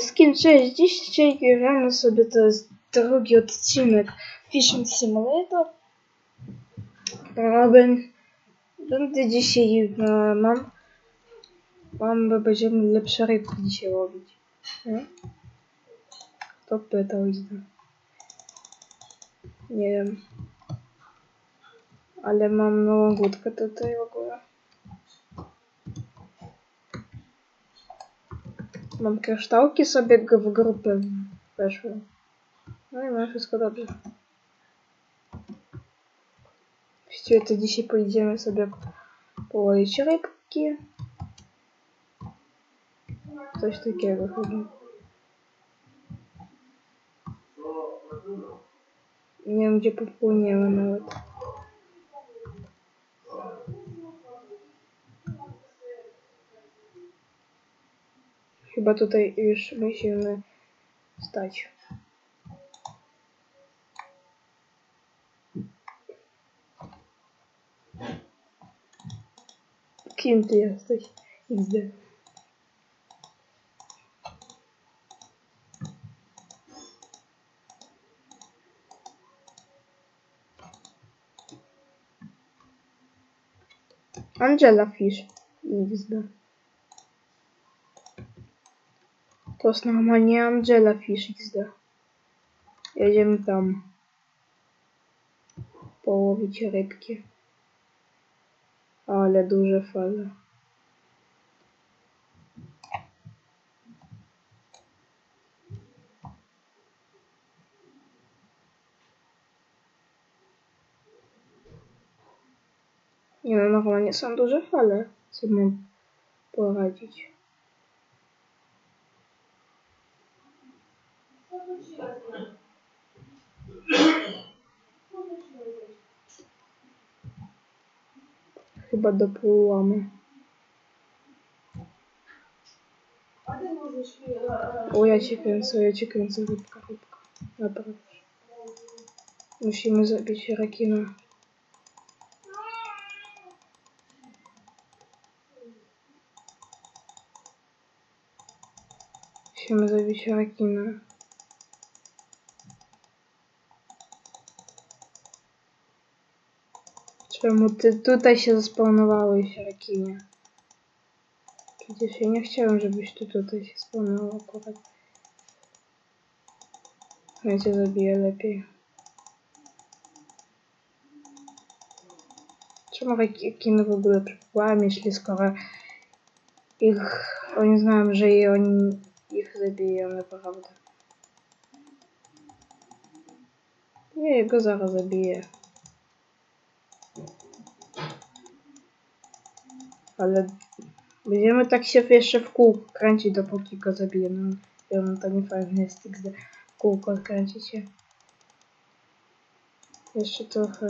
wszystkim, cześć! Dzisiaj gramy sobie, to jest drugi odcinek Fishing Simulator. Ben- Będę dzisiaj, e, mam, mam, bo będziemy lepsze rybki dzisiaj łowić. Nie? Kto pytał? Nie wiem. Ale mam nową łódkę tutaj w ogóle. Mam kryształki sobie w grupę weszły. No i mam wszystko dobrze. Właściwie to dzisiaj pojedziemy sobie połowić rybki. Coś takiego chyba. Nie wiem gdzie popłyniemy nawet. Chyba tutaj już musimy stać. Kim ty jesteś? XD. Angela Fish. XD. To jest normalnie Angela Fish XD. Jedziemy tam. Połowić rybki. Ale duże fale. Nie no, normalnie są duże fale. Co mam poradzić? Chyba dopłyłamy. O, ja cię kręcę, ja cię kręcę, rybka, rybka. Naprawdę. Musimy zabić rekina. Musimy zabić rekina. Czemu ty tutaj się zaspawnowałeś, rekinie? Przecież ja nie chciałem, żebyś ty tutaj się spawnował akurat. Ja cię zabiję lepiej. Czemu rekiny w ogóle przypływałem, jeśli skoro ich... Oni znają, że i oni ich zabiją naprawdę. Nie, go zaraz zabiję. Ale będziemy tak się jeszcze w kółko kręcić, dopóki go zabijemy. Wiem, to nie fajne jest XD. W kółko kręcić się. Jeszcze trochę.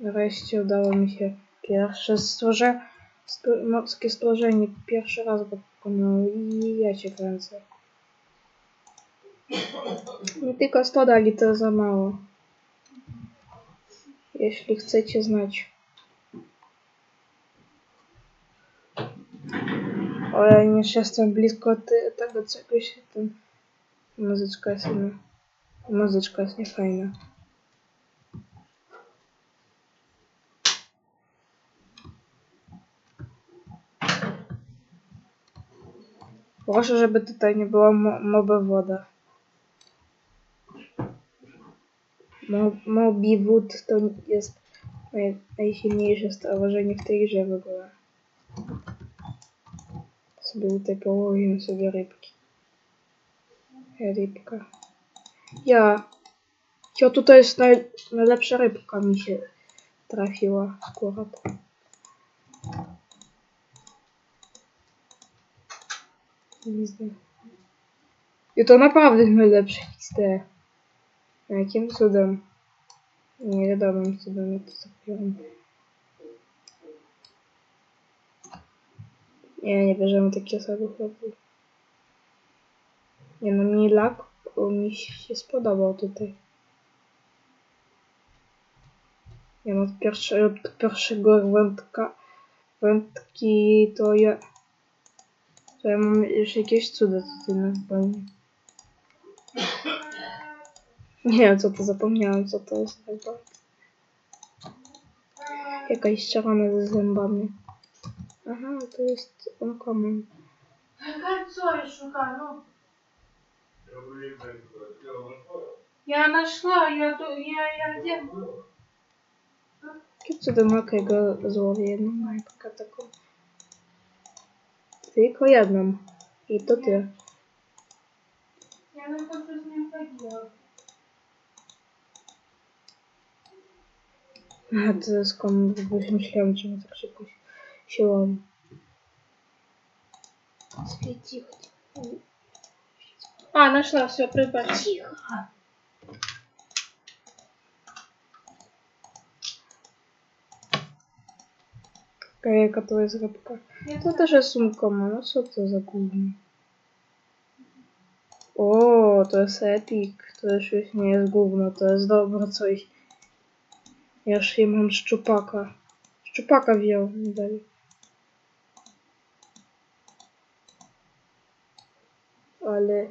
Wreszcie udało mi się pierwsze stworze, sto, morskie stworzenie. Pierwszy raz go pokonałem i ja się kręcę. Nie tylko 100 dali, to za mało. Jeśli chcecie znać. Ja już jestem blisko tego czegoś. Ten... Muzyczka jest inna. Muzyczka jest niefajna. Proszę, żeby tutaj nie było mo moby woda. Mo Mobi Wood to jest naj najsilniejsze stworzenie w tej grze w ogóle. Sobie tutaj połowimy sobie rybki. Rybka. Ja. Ja tutaj jest naj, najlepsza rybka mi się trafiła akurat. I to naprawdę najlepsze XD. Jakim cudem? Nie wiadomo cudem jak to zrobiłem. Nie, nie bierzemy takiego samego chłopu. Nie no, mi lak mi się spodobał tutaj. Nie no, od, pierwsze, od pierwszego wędka, wędki to ja... To ja mam już jakieś cuda tutaj pewnie. Nie wiem co to zapomniałem, co to jest chyba. Jakaś ściana ze zębami. Ага, то есть он кому? Кольцо я шукаю, ну. Я нашла, я, я, я где? сюда майка его зловредно, май пока такого. Ты к военному. И тут я. Я на то, с ним поделал. А, ты с кем-то шлем, чем так шипусь. Чего? Стой. А, нашла, все, прибавь. Тихо. Какая которая из ну, Это Тут даже сумка, ну что это за кухня? О, то есть эпик, то есть щось не из говна, то есть добре цей. Я ж їм щупака. Щупака в'яв далі. Ale...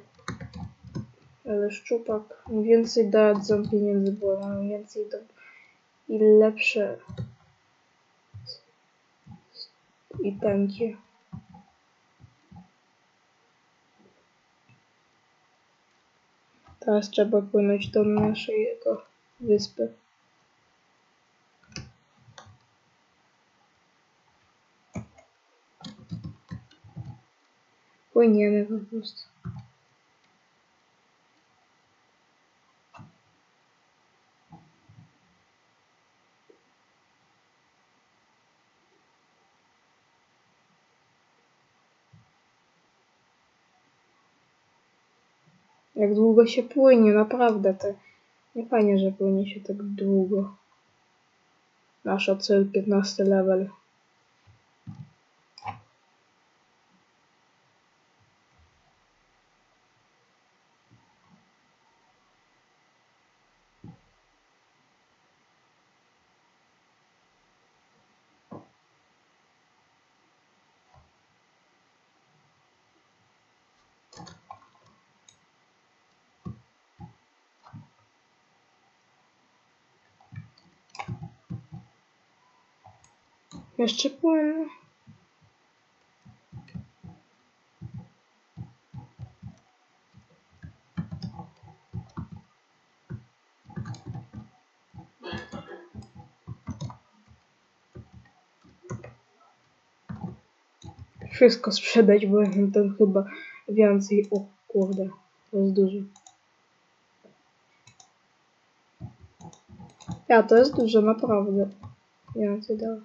Ale szczupak. Więcej dadzą pieniędzy, bo mam więcej do... I lepsze... I tankie. Teraz trzeba płynąć do naszej jego wyspy. Płyniemy po prostu. Jak długo się płynie, naprawdę to nie fajnie, że płynie się tak długo. Nasza cel 15 level. Jeszcze płynę. Wszystko sprzedać, bo tam chyba więcej. O kurde, to jest dużo. Ja, to jest dużo, naprawdę. Więcej dała.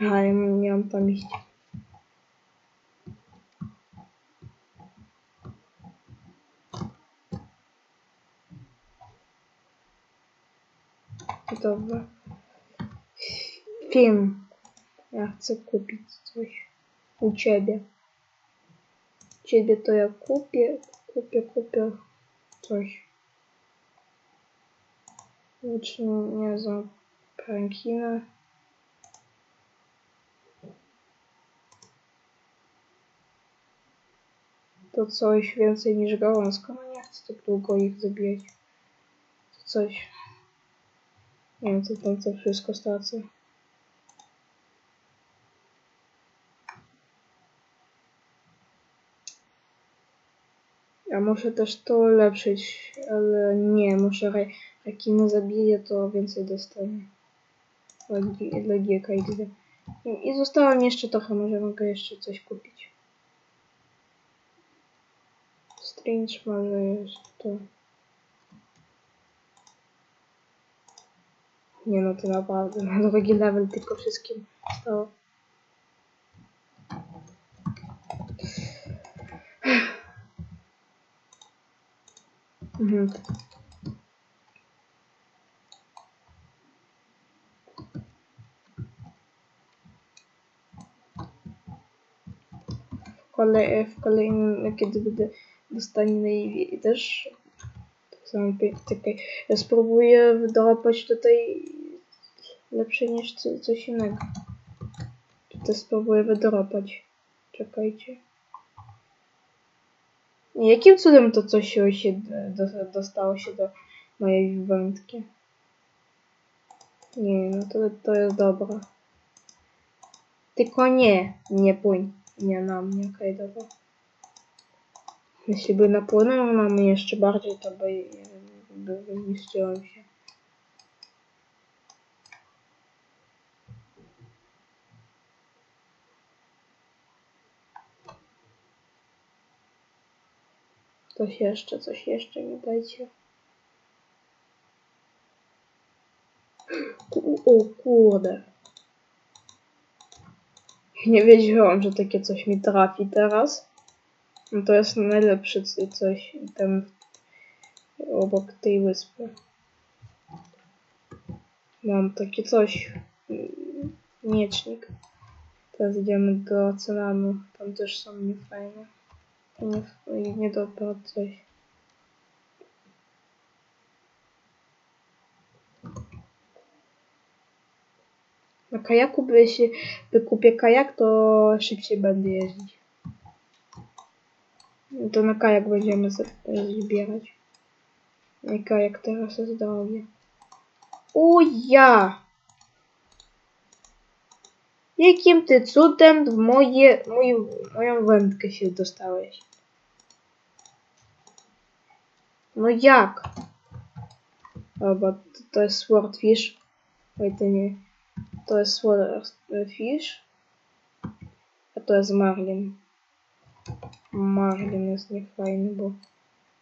A, ja nie mam tam iść. Dobra. Film. Ja chcę kupić coś u ciebie. Ciebie to ja kupię, kupię, kupię coś. Znaczy, To coś więcej niż gałązka. No nie chcę tak długo ich zabijać. To coś. Nie wiem, co tam to wszystko stracę. Ja muszę też to ulepszyć, ale nie, muszę rekiny zabiję, to więcej dostanę. Dla Dla GK. I, I zostało mi jeszcze trochę, może mogę jeszcze coś kupić. Strange jest to. Nie no, to naprawdę na drugi level tylko wszystkim stało. Mhm. Kolej, w kolejnym, kiedy będę dostanie na i też czekaj. Ja spróbuję wdrapać tutaj lepsze niż co, coś innego. Tutaj spróbuję wydropać. Czekajcie. Jakim cudem to coś się, się do, dostało się do mojej wędki? Nie, no to, to jest dobre. Tylko nie, nie płyń. Nie na mnie, okej, dobra. Jeśli by napłynął na mnie jeszcze bardziej, to by, by wyniszczyłem się. Coś jeszcze, coś jeszcze mi dajcie. O kurde. Nie wiedziałam, że takie coś mi trafi teraz. No to jest najlepsze coś tam obok tej wyspy. Mam takie coś. mm, Miecznik. Teraz idziemy do oceanu. Tam też są niefajne. Nie, niedobre coś. Na kajaku, by jeśli wykupię kajak, to szybciej będę jeździć. To na kajak będziemy zbierać. I kajak teraz jest drogi. Ja! Jakim ty cudem w moje, moją, moją wędkę się dostałeś? No jak? Bo to, to jest swordfish. Oj, to nie. To jest swordfish. A to jest marlin. Marlin jest niefajny, bo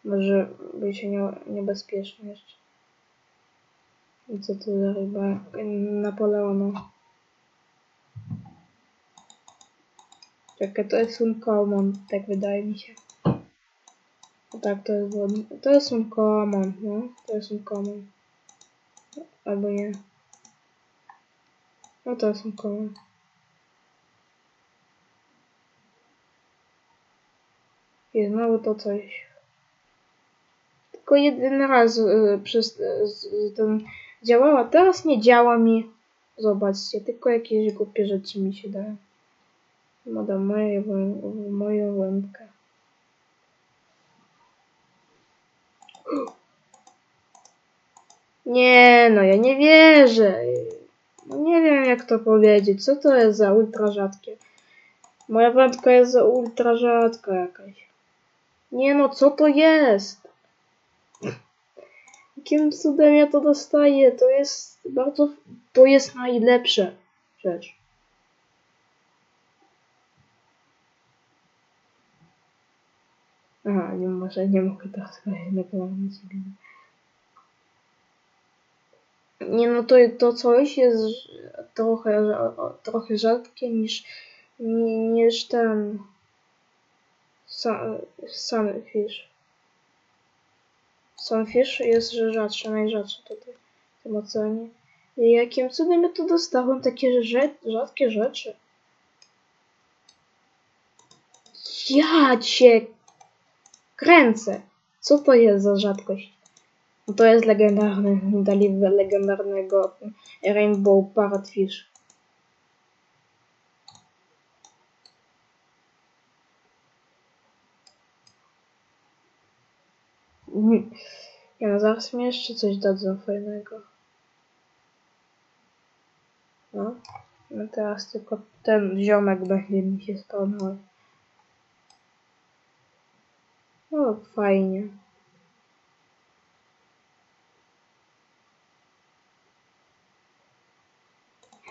może być nie, niebezpieczny jeszcze. I co to za ryba? Napoleona. Czekaj, to jest uncommon, tak wydaje mi się. O tak, to jest wodny. To jest uncommon, no. To jest uncommon. Albo nie. No to jest uncommon. I znowu to coś. Tylko jeden raz y, przez y, ten działała, teraz nie działa mi. Zobaczcie, tylko jakieś głupie rzeczy mi się dają. Moda moje, moją łębkę. Nie, no ja nie wierzę. No nie wiem jak to powiedzieć. Co to jest za ultra rzadkie? Moja wędka jest za ultra rzadka jakaś. Nie no, co to jest? Jakim cudem ja to dostaję? To jest bardzo... To jest najlepsza rzecz. Aha, nie może, nie mogę nagrać. Nie no, to, to coś jest trochę, trochę rzadkie niż, ni- niż ten sunfish. Sunfish jest rzadszy, najrzadszy tutaj w tym oceanie. I jakim cudem ja tu dostałem takie rzadkie rzeczy? Ja cię kręcę! Co to jest za rzadkość? No To jest legendarny, dali legendarnego Rainbow Parrotfish. Mhm. Ja zaraz mi jeszcze coś dadzą fajnego. No. No teraz tylko ten ziomek będzie mi się spełniał. No fajnie.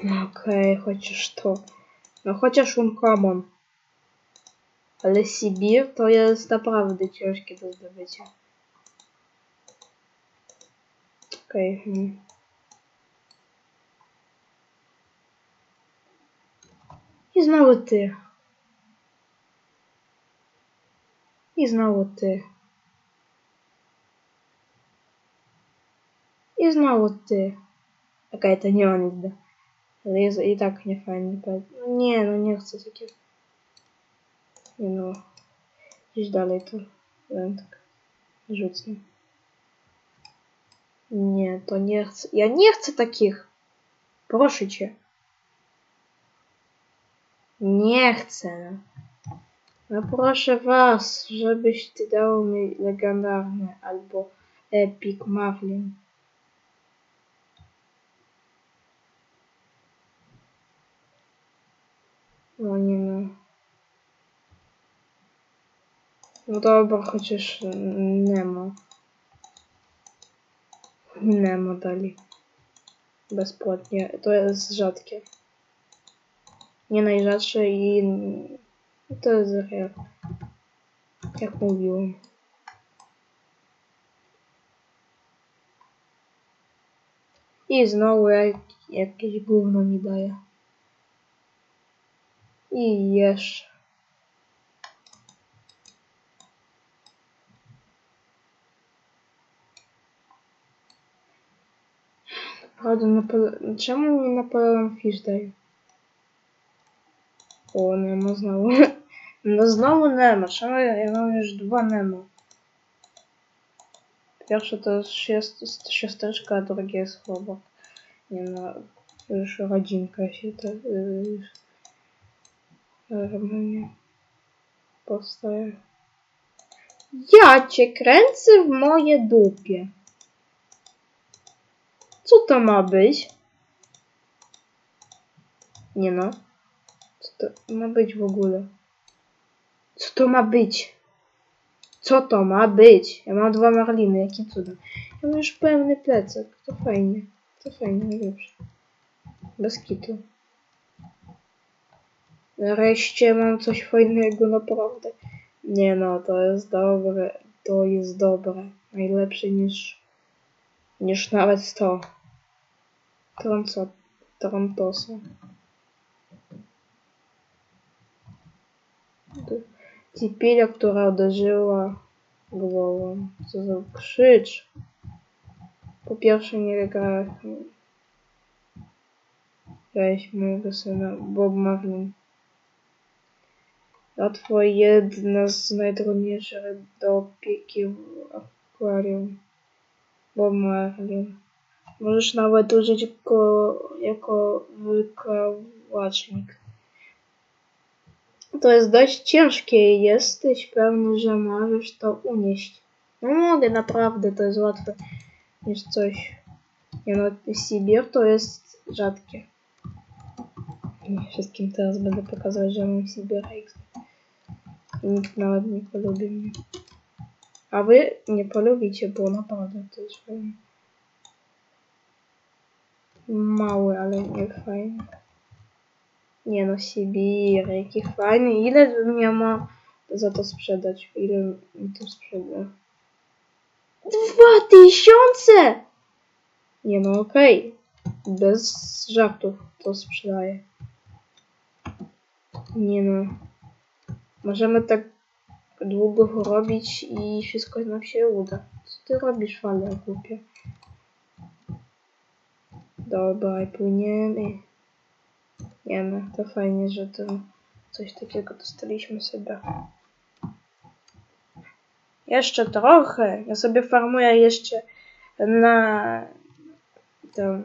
No Okej, chociaż to. No chociaż uncommon. Ale Sibir to jest naprawdę ciężkie do zdobycia. Okej. hmm. I znowu ty. I znowu ty. I znowu ty. Okej, to nie on idę. Ale jest i tak nie fajnie. No nie, no nie chcę takiego. Nie no. Gdzieś dalej to. Wędkę. Rzucę. Nie, to nie chcę. Ja nie chcę takich. Proszę cię. Nie chcę. No proszę was, żebyś ty dał mi legendarny albo epic Marlin. No nie no. No dobra, chociaż Nemo. Nemo dali. Bezpłatnie. To jest rzadkie. Nie najrzadsze i to jest rare. Jak mówiłem. I znowu jak, jakieś gówno mi daje. I jeszcze. Правда, Напол... чому не Наполеон Фіш дає? О, нема знову. Ну знову нема. Чому я маю ж два нема? Перше то шестерка, а друге слабо. Не на ну, що родинка фіта. Е, е, мені поставив. Ячик ренце в моє дупі. Co to ma być? Nie no. Co to ma być w ogóle? Co to ma być? Co to ma być? Ja mam dwa marliny, jakie cuda. Ja mam już pełny plecak. To fajnie. To fajnie, najlepsze. Bez kitu. Nareszcie mam coś fajnego, naprawdę. Nie no, to jest dobre. To jest dobre. Najlepsze niż, niż nawet 100. Transa, Trantasa. Cipilia, która uderzyła głową. Co za krzycz. Po pierwsze nie wygrała. Weź mojego syna Bob Marlin. Łatwo jedna z najtrudniejszych do opieki w akwarium. Bob Marlin. Możesz nawet użyć go jako wykałacznik. To jest dość ciężkie. Jesteś pewny, że możesz to unieść. No mogę, naprawdę, to jest łatwe niż coś. Nie no, Sibir to jest rzadkie. Nie wszystkim teraz będę pokazywać, że mam Sibira X. I nikt nawet nie polubi mnie. A wy nie polubicie, bo naprawdę to jest fajne. Mały, ale nie fajny. Nie no, Sibir, jaki fajny. Ile bym ja ma za to sprzedać? Ile mi to sprzeda? Dwa tysiące! Nie no, okej. Bez żartów to sprzedaję. Nie no. Możemy tak długo robić i wszystko nam się uda. Co ty robisz, fale głupie? Dobra, płyniemy. Nie no, to fajnie, że to coś takiego dostaliśmy sobie. Jeszcze trochę. Ja sobie farmuję jeszcze na tam.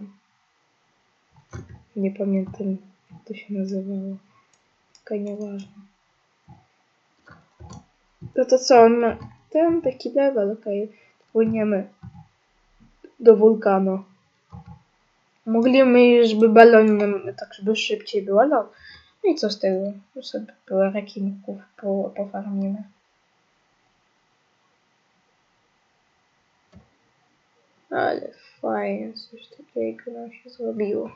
Nie pamiętam jak to się nazywało. Tylko nieważne. No to co, on ma ten taki level, okej. Płyniemy do wulkanu. Mogliśmy już by balonem, tak żeby szybciej było, no. No i co z tego? Już sobie było rekinków po, pofarmimy. Ale fajnie, coś takiego nam się zrobiło.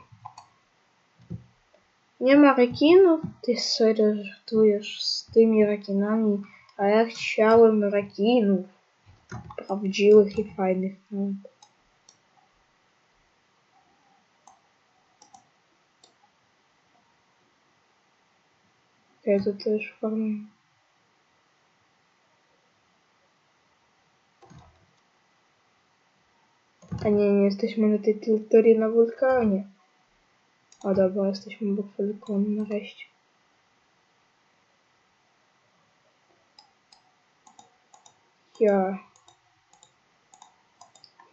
Nie ma rekinów? Ty serio żartujesz z tymi rekinami, a ja chciałem rekinów. Prawdziwych i fajnych. No. Ja to też farmuję. A nie, nie jesteśmy na tej terytorii na wulkanie. O dobra, jesteśmy obok wulkanu nareszcie. Ja.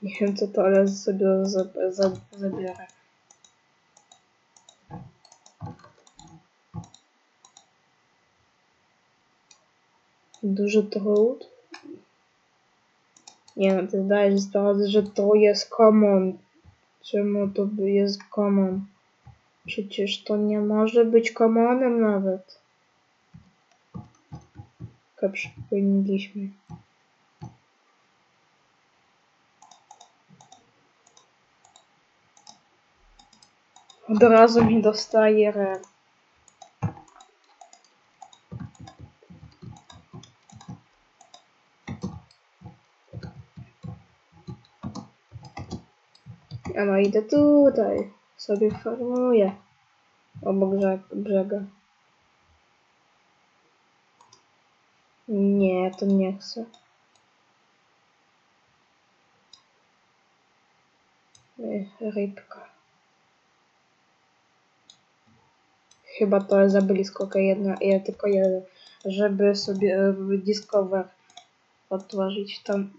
Nie wiem co to, ale sobie za, za, zabiorę. Duży trud. Nie no, ty zdajesz sprawę, że to jest common. Czemu to jest common? Przecież to nie może być commonem nawet. Tylko przypomnieliśmy. Od razu mi dostaje rare. No idę tutaj. Sobie farmuję. Obok brzeg brzega. Nie, to nie chcę. Rybka. Chyba to jest za blisko, okej, jedna, ja tylko jeden, żeby sobie e, Discover otworzyć tam,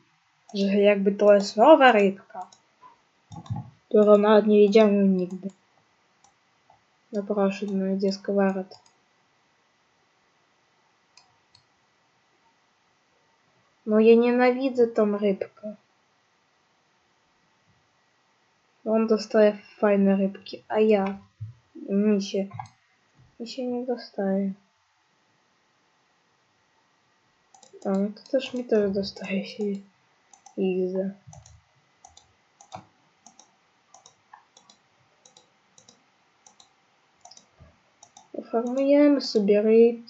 że jakby to jest nowa rybka, którą nawet nie widziałem nigdy. No proszę, no Discover. No ja nienawidzę tą rybkę. On dostaje fajne rybki, a ja, mi się, mi się nie dostaje. A, no to też mi też dostaje się XD. Farmujemy sobie ryb.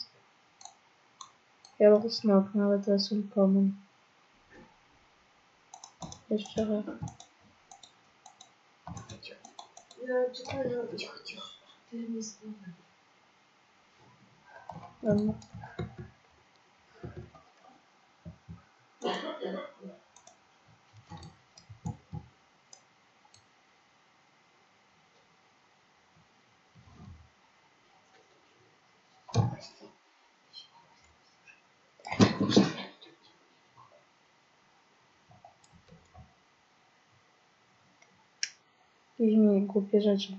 Yellow Snow, no ale to jest uncommon. Jeszcze raz. Ja czekaj, że... Cicho, cicho. Ty mi sprawę. Dobra. Jakieś mi głupie rzeczy.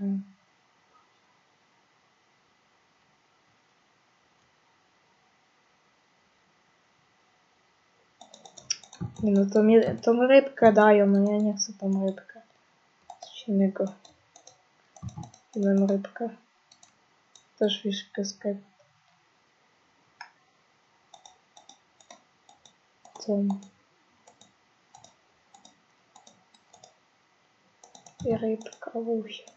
Nie, No to mi tą rybkę dają, no ja nie chcę tą rybkę. Coś innego. Inną rybkę. Też fiszkę skype. Co? I rybka łusia.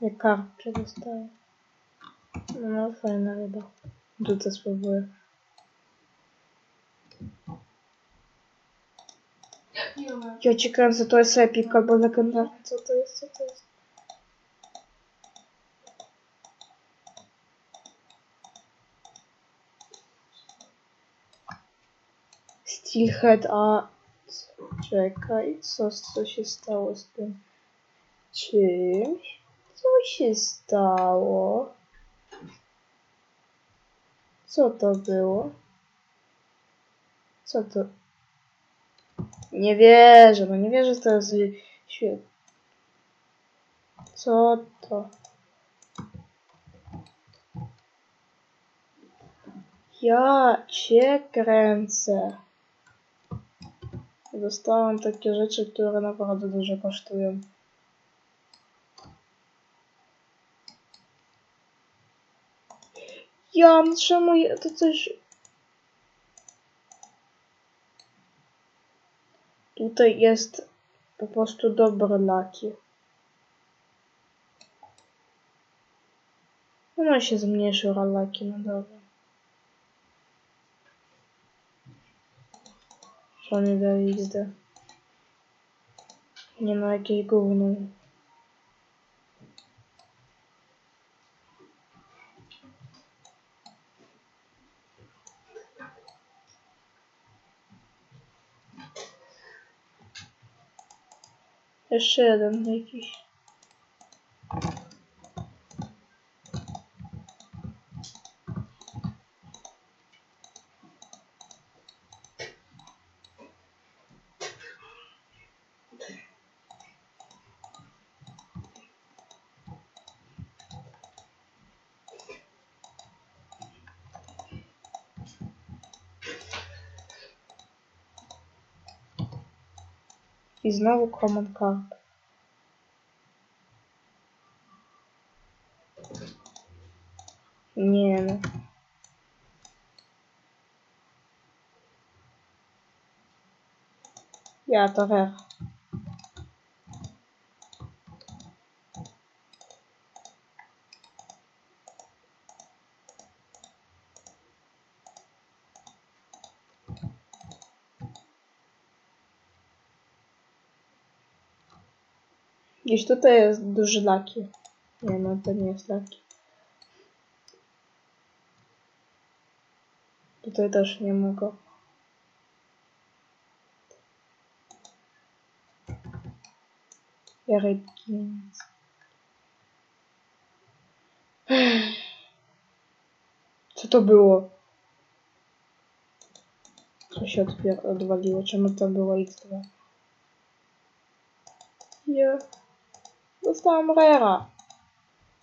Ja karpcie dostaję. No fajna ryba. Rzucę spróbuję. Nie ma. Ja ci kręcę, to jest epic albo legendarny. Co to jest? Co to jest? Steelhead, a... Czekaj, co, co się stało z tym czymś? Co się stało? Co to było? Co to? Nie wierzę, no nie wierzę, że to jest świetne. Co to? Ja cię kręcę. Dostałam takie rzeczy, które naprawdę dużo kosztują. Ja, no czemu to coś... Tutaj jest po prostu dobre laki. Ona się zmniejszyła laki, no dobra. Co mi daje XD? Nie ma jakieś gówno. Jeszcze Znowu common card. Nie no. Ja to rare. Gdzieś tutaj jest duży laki. Nie no, to nie jest laki. Tutaj też nie mogę. Rybkins. Co to było? Co się odpier- odwaliło? Czemu to było X2? Nie. Dostałam rera.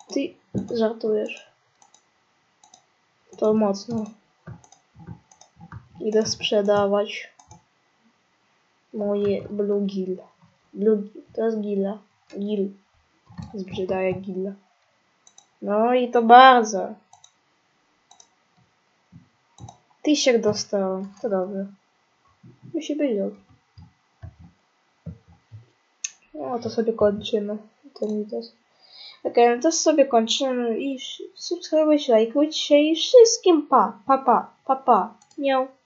Ty żartujesz. To mocno. Idę sprzedawać moje Blue Gill. Blue, to jest Gilla. Gil. Sprzedaję Gilla. No i to bardzo. Tysiek dostałem. To dobrze. Musi być dobrze. No to sobie kończymy. Ten widok. Okej, no to sobie kończymy i subskrybujcie, lajkujcie i wszystkim pa, pa, pa, pa, pa. Miał.